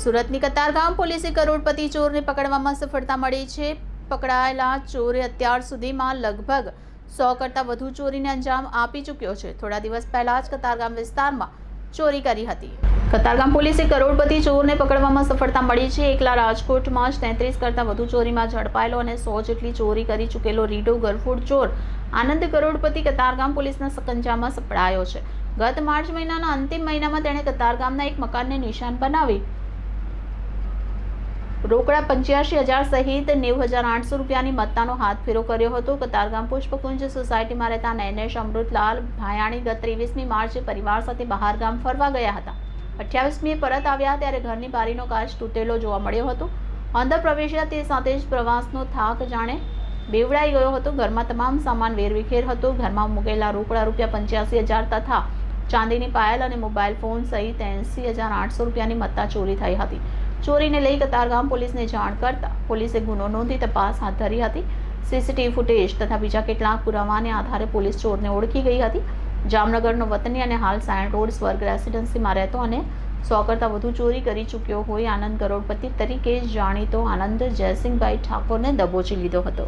સુરતની કતારગામ પોલીસે કરોડપતિ ચોરને પકડવામાં સફળતા મળી છે. પકડાયેલા ચોરે અત્યાર સુધીમાં લગભગ સો કરતાં વધુ ચોરીને અંજામ આપી ચૂક્યો છે. થોડા દિવસ પહેલાં જ કતારગામ વિસ્તારમાં ચોરી કરી હતી. કતારગામ પોલીસે કરોડપતિ ચોરને પકડવામાં સફળતા મળી છે. એકલા રાજકોટમાં જ તેત્રીસ કરતાં વધુ ચોરીમાં ઝડપાયેલો અને સો જેટલી ચોરી કરી ચૂકેલો રીડો ગરફૂડ ચોર આનંદ કરોડપતિ કતારગામ પોલીસના સકંજામાં સપડાયો છે. ગત માર્ચ મહિનાના અંતિમ મહિનામાં તેણે કતારગામના એક મકાનને નિશાન બનાવી રોકડા પંચ્યાસી હજાર સહિત નેવું હજાર આઠસો રૂપિયાની મત્તાનો હાથ ફેરો કર્યો હતો. કતારગામ પુષ્પકુંજ સોસાયટીમાં રહેતા નૈનેશ અમૃતલાલ ભાયાણી ગત ત્રેવીસમી માર્ચે પરિવાર સાથે બહારગામ ફરવા ગયા હતા. અઠ્યાવીસમીએ પરત આવ્યા ત્યારે ઘરની બારીનો કાચ તૂટેલો જોવા મળ્યો હતો. અંદર પ્રવેશ્યા તે સાથે જ પ્રવાસનો થાક જાણે બેવડાઈ ગયો હતો. ઘરમાં તમામ સામાન વેરવિખેર હતો. ઘરમાં મૂકેલા રોકડા રૂપિયા પંચ્યાસી હજાર તથા ચાંદીની પાયલ અને મોબાઈલ ફોન સહિત એંસી હજાર આઠસો રૂપિયાની મત્તા ચોરી થઈ હતી. ચોરીને લઈ કતારગામ પોલીસને જાણ કરતા પોલીસે ગુનો નોંધી તપાસ હાથ ધરી હતી. સીસીટીવી ફૂટેજ તથા બીજા કેટલાક પુરાવાને આધારે પોલીસ ચોરને ઓળખી ગઈ હતી. જામનગરનો વતની અને હાલ સાયણ રોડ સ્વર્ગ રેસિડેન્સીમાં રહેતો અને સો કરતાં વધુ ચોરી કરી ચૂક્યો હોય આનંદ કરોડપતિ તરીકે જાણીતો આનંદ જયસિંહભાઈ ઠાકોરને દબોચી લીધો હતો.